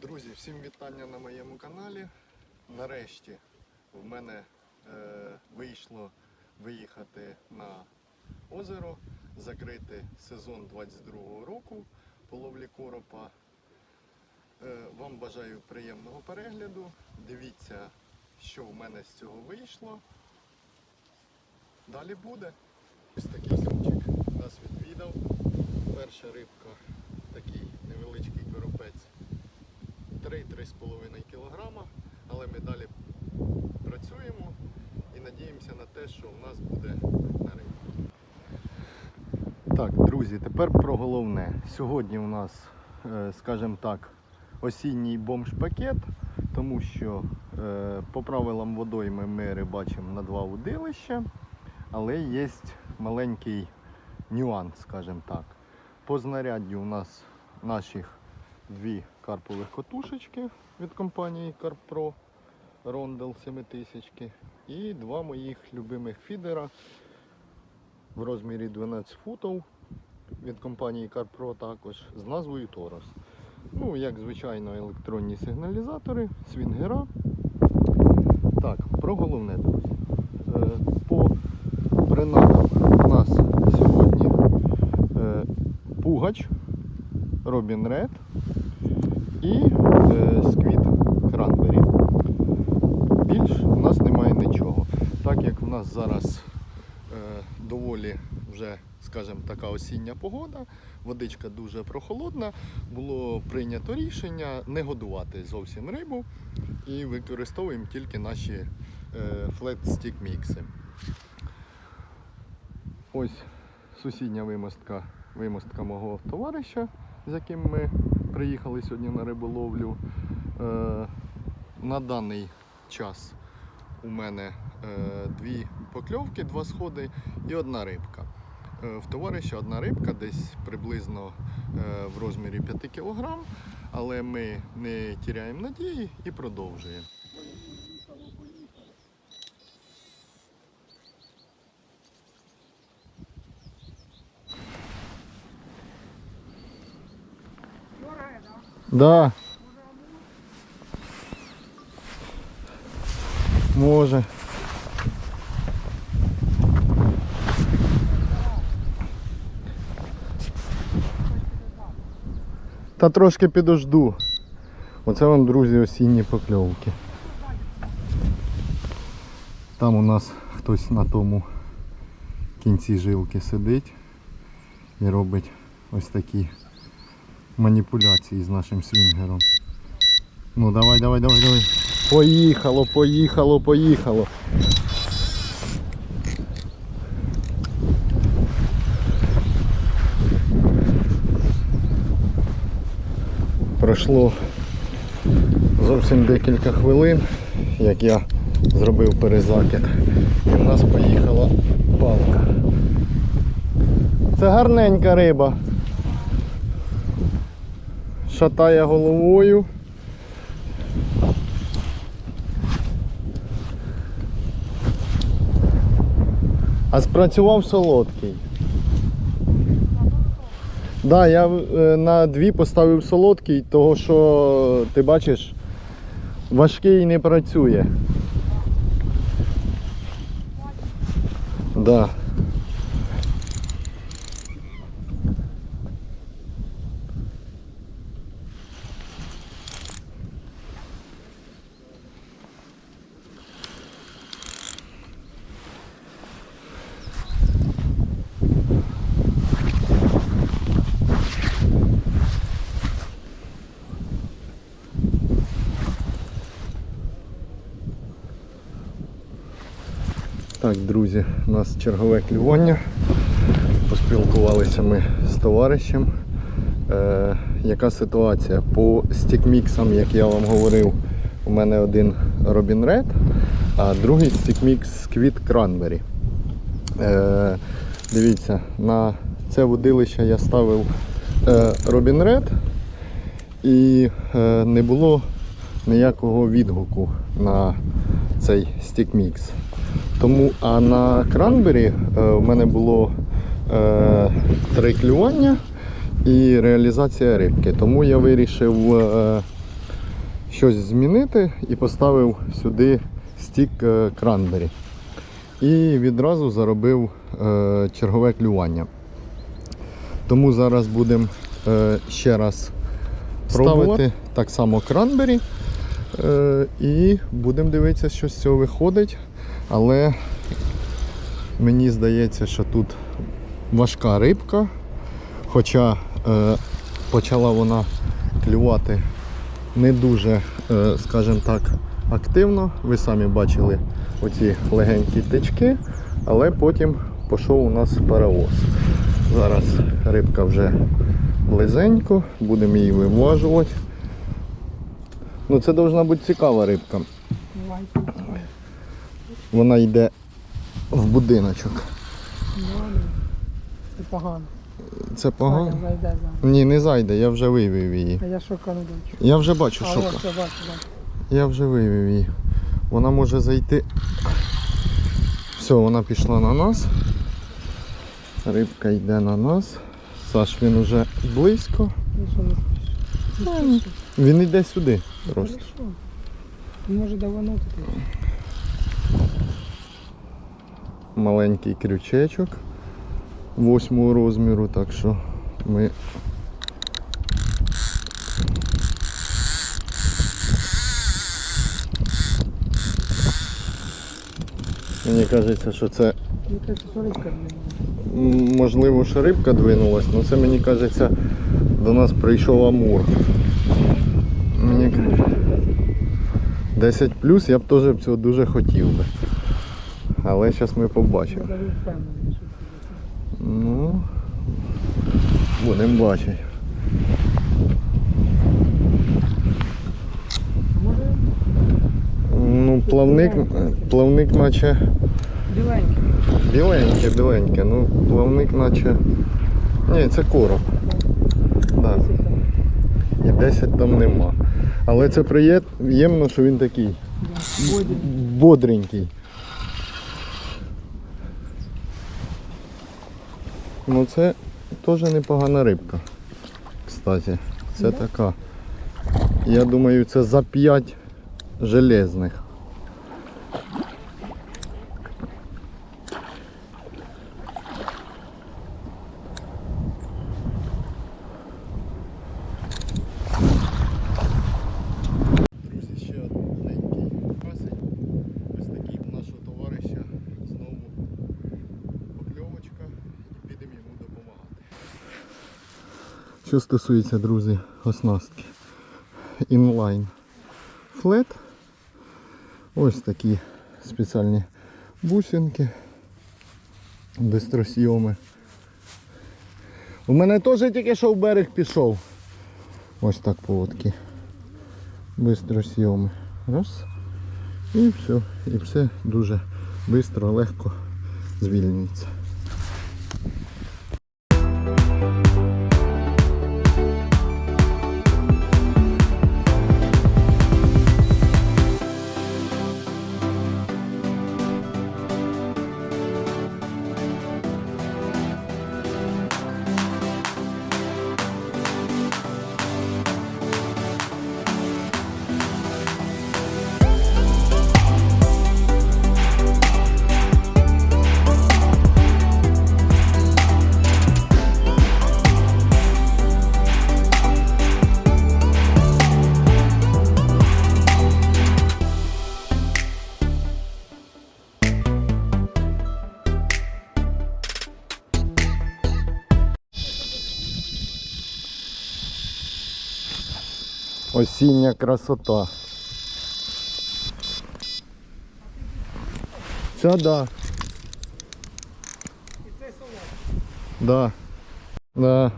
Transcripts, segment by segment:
Друзі, всім вітання на моєму каналі. Нарешті в мене е, вийшло виїхати на озеро, закрити сезон 22-го року по ловлі коропа. Е, вам бажаю приємного перегляду. Дивіться, що в мене з цього вийшло. Далі буде. Ось такий сумчик нас відвідав. Перша рибка, 3-3,5 кг, але ми далі працюємо і надіємося на те, що в нас буде крупна риба. Так, друзі, тепер про головне. Сьогодні у нас, е, скажімо так, осінній бомж-пакет, тому що е, по правилам водойми ми рибачимо на два удилища, але є маленький нюанс, скажімо так. По знаряддю у нас наших дві карпових котушечки від компанії CarPro Rondel 7000 і два моїх любимих фідера в розмірі 12 футів від компанії CarPro також з назвою Taurus. Ну, як звичайно, електронні сигналізатори, свінгера. Так, про головне. Е, По принадам у нас сьогодні е, пугач Robin Red і е, сквіт кранбері. Більш у нас немає нічого. Так як у нас зараз е, доволі вже, скажімо, така осіння погода, водичка дуже прохолодна, було прийнято рішення не годувати зовсім рибу і використовуємо тільки наші stick мікси. Ось сусідня вимостка, вимостка мого товариша, з яким ми приїхали сьогодні на риболовлю. Е, на даний час у мене е, дві покльовки, два сходи і одна рибка. Е, в товариша одна рибка десь приблизно в розмірі 5 кг, але ми не тіряємо надії і продовжуємо. Да. Може. Та трошки підожду. Оце вам, друзі, осінні покльовки. Там у нас хтось на тому кінці жилки сидить і робить ось такі маніпуляції з нашим свінгером. Ну давай, давай, давай, давай. Поїхало, поїхало, поїхало. Пройшло зовсім декілька хвилин, як я зробив перезакид. І в нас поїхала палка. Це гарненька риба шатає головою. А спрацював солодкий. Так, да, я е, на дві поставив солодкий, того що ти бачиш, важкий не працює. Да. Так, друзі, у нас чергове клювання. Поспілкувалися ми з товаришем. Е, яка ситуація? По стікміксам, як я вам говорив, у мене один Robin Red, а другий стікмікс Squid Cranberry. Е, дивіться, на це водилище я ставив е, Robin Red і е, не було ніякого відгуку на цей стікмікс. Тому, а на кранбері е, в мене було е, три клювання і реалізація рибки. Тому я вирішив е, щось змінити і поставив сюди стік е, кранбері. І відразу заробив е, чергове клювання. Тому зараз будемо е, ще раз ставити так само кранбері. Е, і будемо дивитися, що з цього виходить. Але мені здається, що тут важка рибка. Хоча е, почала вона клювати не дуже, е, скажімо так, активно. Ви самі бачили оці легенькі тички, але потім пішов у нас паровоз. Зараз рибка вже близенько, будемо її виважувати. Ну це повинна бути цікава рибка. Вона йде в будиночок. Це погано. Це погано? Зайде. Ні, не зайде, я вже вивів її. А я шока не бачу. Я вже бачу, А я бачу, бачу. я вже вивів її. Вона може зайти. Все, вона пішла на нас. Рибка йде на нас. Саш, він уже близько. Ну спішиш? Він йде сюди просто. Він може даванути тут. Маленький крючечок восьмого розміру, так що ми. Мені кажеться, що це Ну можливо, що рибка двинулась, але це мені кажеться, до нас прийшов амур. Мені 10 плюс я б теж б цього дуже хотів би. Але зараз ми побачимо. Ну, будемо бачити. Ну, плавник, плавник наче біленький. біленьке, біленьке, ну плавник наче. Ні, це короб. Да. І 10 там нема. Але це приємно, що він такий бодренький. Ну це теж непогана рибка. Кстати, це така. Я думаю, це за 5 железних. Друзі, ще одненький красень. Ось такий у нашого товариша знову покльовочка і підемо йому допомагати. Що стосується, друзі, оснастки. Inline флет. Ось такі спеціальні бусинки. Бистросйоми. У мене теж тільки що в берег пішов. Ось так поводки. Бистро сйоми. Раз. І все. І все дуже швидко, легко звільнюється. Осіння красота. Це да. Да. Да.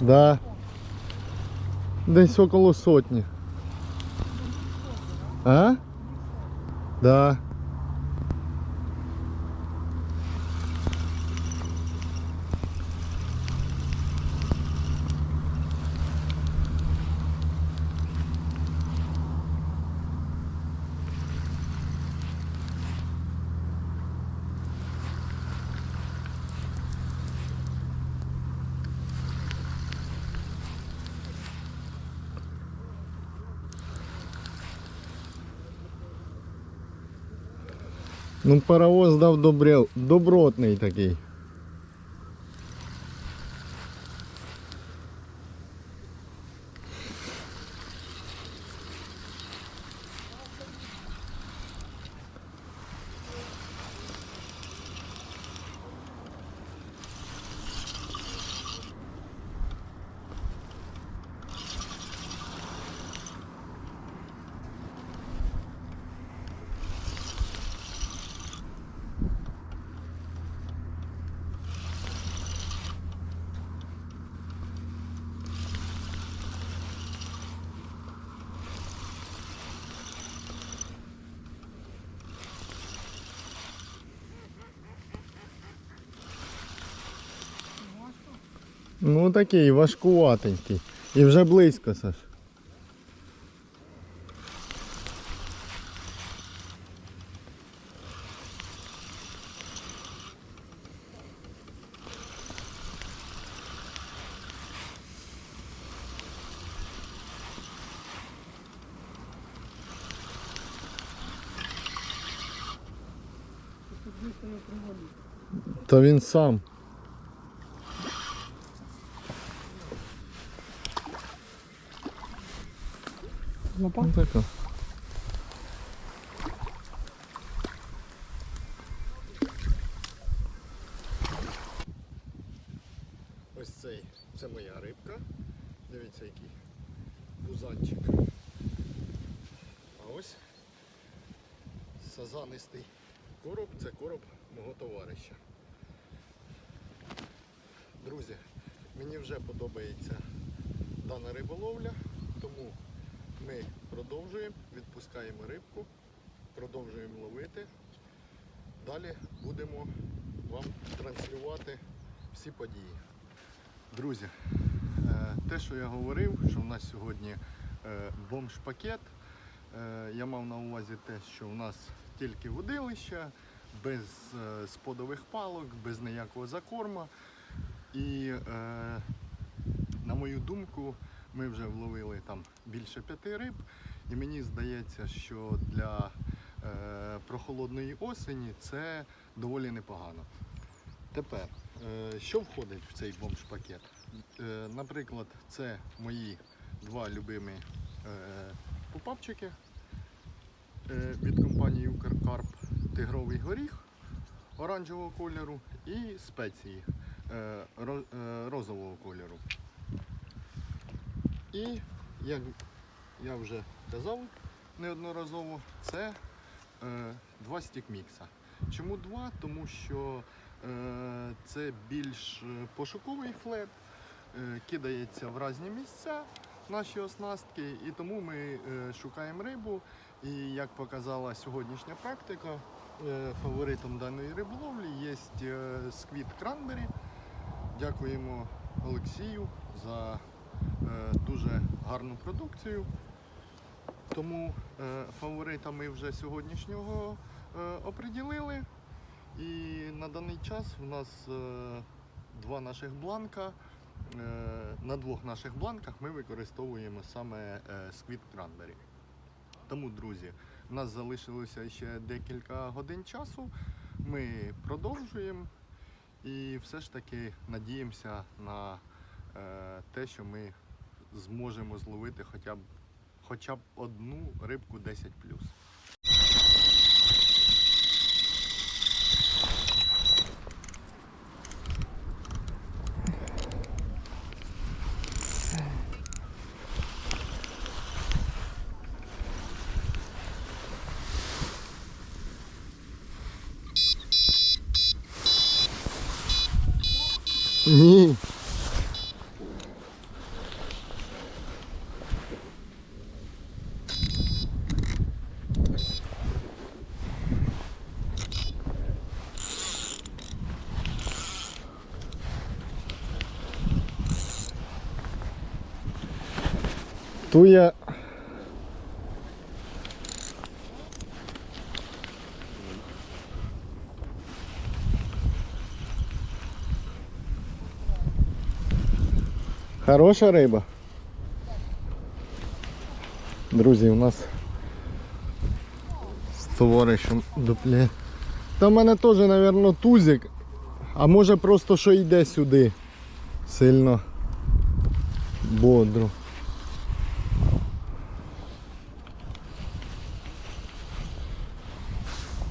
Да. Десь около сотні. А? Да. Ну, паровоз дав добрі добротний такий. Ну такий важкуватенький. І вже близько, Саш. Та він сам. Лопа? Ну така. Ось цей, це моя рибка. Дивіться, який пузанчик. А ось сазанистий короб, це короб мого товариша. Друзі, мені вже подобається дана риболовля, тому ми продовжуємо, відпускаємо рибку, продовжуємо ловити. Далі будемо вам транслювати всі події. Друзі, е, те, що я говорив, що в нас сьогодні е, бомж-пакет, е, я мав на увазі те, що в нас тільки водилища, без сподових палок, без ніякого закорма. І на мою думку, ми вже вловили там більше п'яти риб, і мені здається, що для е, прохолодної осені це доволі непогано. Тепер, е, що входить в цей бомж-пакет? Е, наприклад, це мої два любимі е, попапчики е, від компанії Укркарп Тигровий горіх оранжевого кольору і спеції е, е, розового кольору. І, як я вже казав неодноразово, це е, два стікмікса. Чому два? Тому що е, це більш е, пошуковий флет, е, кидається в різні місця наші оснастки, і тому ми е, шукаємо рибу. І як показала сьогоднішня практика, е, фаворитом даної риболовлі є е, сквіт кранбері. Дякуємо Олексію за дуже гарну продукцію. Тому е, фаворита ми вже сьогоднішнього е, оприділили. І на даний час у нас е, два наших бланка. Е, на двох наших бланках ми використовуємо саме е, сквіт кранбері. Тому, друзі, у нас залишилося ще декілька годин часу. Ми продовжуємо і все ж таки надіємося на е, те, що ми зможемо зловити хоча б, хоча б одну рибку 10 Ні. Туя. Хороша риба. Друзі, у нас з товаришем дуплє Та в мене теж, мабуть, тузик. А може просто що йде сюди. Сильно бодро.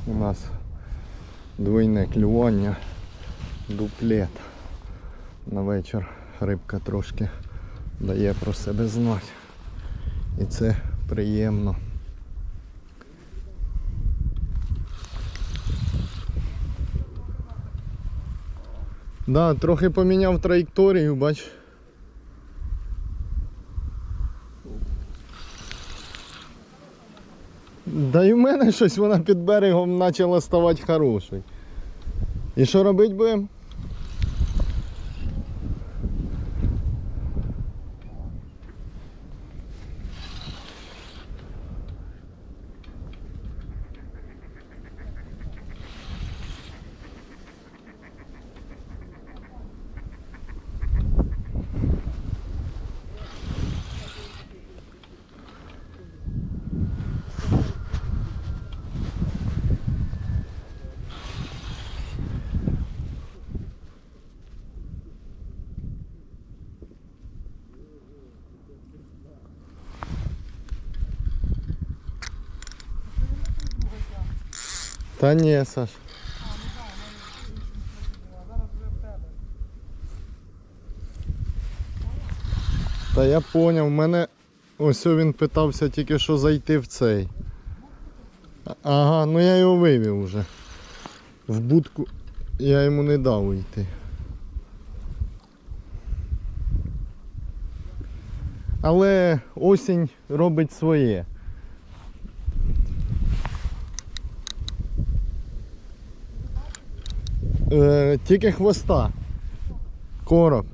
У нас двойне клювання, дуплет. На вечір рибка трошки дає про себе знати. І це приємно. Да, трохи поміняв траєкторію, бач. Да і в мене щось вона під берегом почала ставати хорошою. І що робити будемо? Та ні, Саш. Та я поняв, в мене ось він питався тільки що зайти в цей. Ага, ну я його вивів вже. В будку я йому не дав йти. Але осінь робить своє. Е, тільки хвоста. Короб.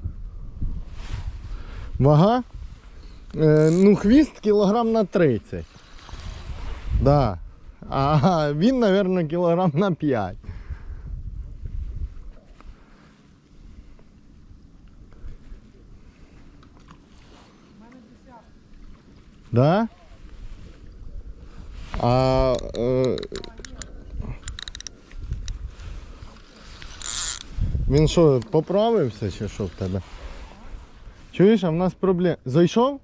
Вага? Е, ну, хвіст кілограм на 30. Да. А він, мабуть, кілограм на 5. Да? А е, він що, поправився чи що в тебе? Чуєш, а в нас проблема. Зайшов?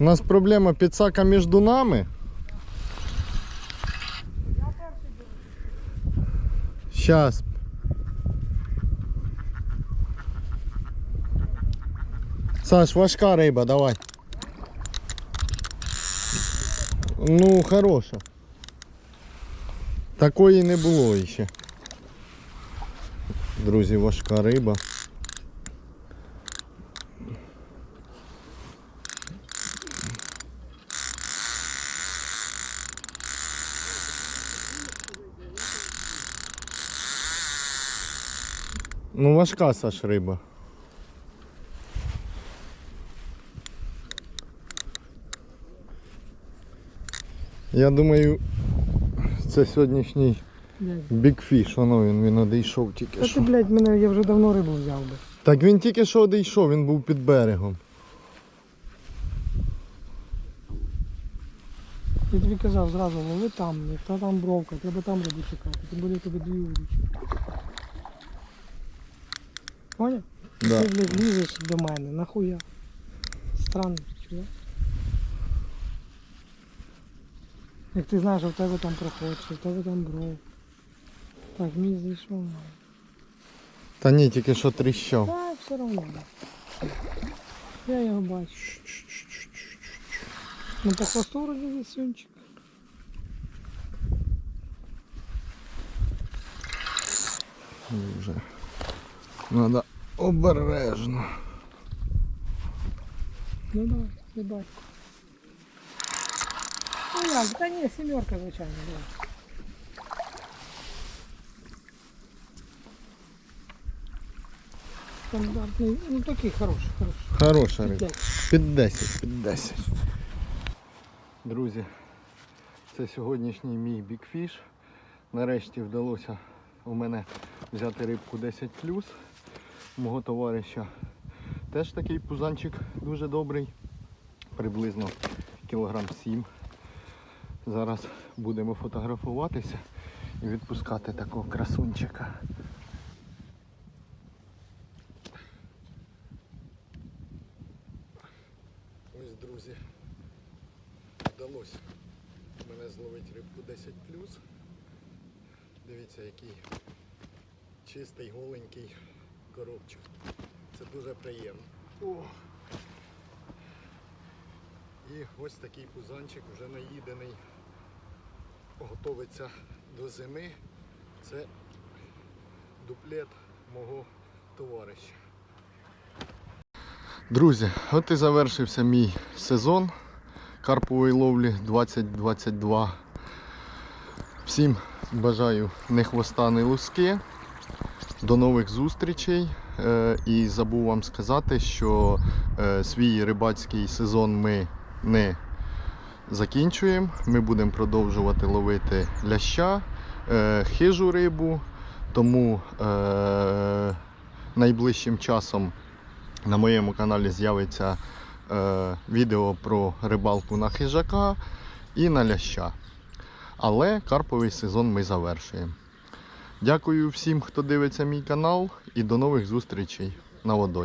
У нас проблема підсака між нами. Щас. Саш, важка риба, давай. Ну, хороша. Такої не було ще. Друзі, важка риба. Ну, важка Саш риба. Я думаю, це сьогоднішній бікфіш, воно він, він одійшов тільки Та ти, що. блядь, мене я вже давно рибу взяв би. Так він тільки що одійшов, він був під берегом. Я тобі казав зразу, лови там, не та там бровка, треба там рибу чекати, тим більше тобі дві удочі. Поняв? Да. Ти, блядь, лізеш до мене, нахуя? Странно, Як ти знаєш, що в тебе там проход, що в тебе там бров. Так, мій зайшов. Та ні, тільки що тріщав. Так, все одно. Я його бачу. Ну по хвосту вроде висунчик. Вже. Надо обережно. Ну давай, не бачу. Як, та ні, сімерка, звичайно, давай. Стандартний, ну такий хороший, хороший. Хороша риба. Під 10, під 10. Друзі, це сьогоднішній мій бікфіш. Нарешті вдалося у мене взяти рибку 10 мого товариша. Теж такий пузанчик дуже добрий, приблизно кілограм 7. Зараз будемо фотографуватися і відпускати такого красунчика. Ось, друзі, вдалося мене зловити рибку 10 Дивіться, який чистий, голенький коробчик. Це дуже приємно. О! І ось такий пузанчик вже наїдений. Готовиться до зими. Це дуплет мого товариша. Друзі, от і завершився мій сезон карпової ловлі 2022. Всім бажаю не хвоста, не луски. До нових зустрічей. Е, І забув вам сказати, що е, свій рибацький сезон ми не закінчуємо. Ми будемо продовжувати ловити ляща, е, хижу рибу. Тому е, найближчим часом на моєму каналі з'явиться е, відео про рибалку на хижака і на ляща. Але карповий сезон ми завершуємо. Дякую всім, хто дивиться мій канал, і до нових зустрічей на водой.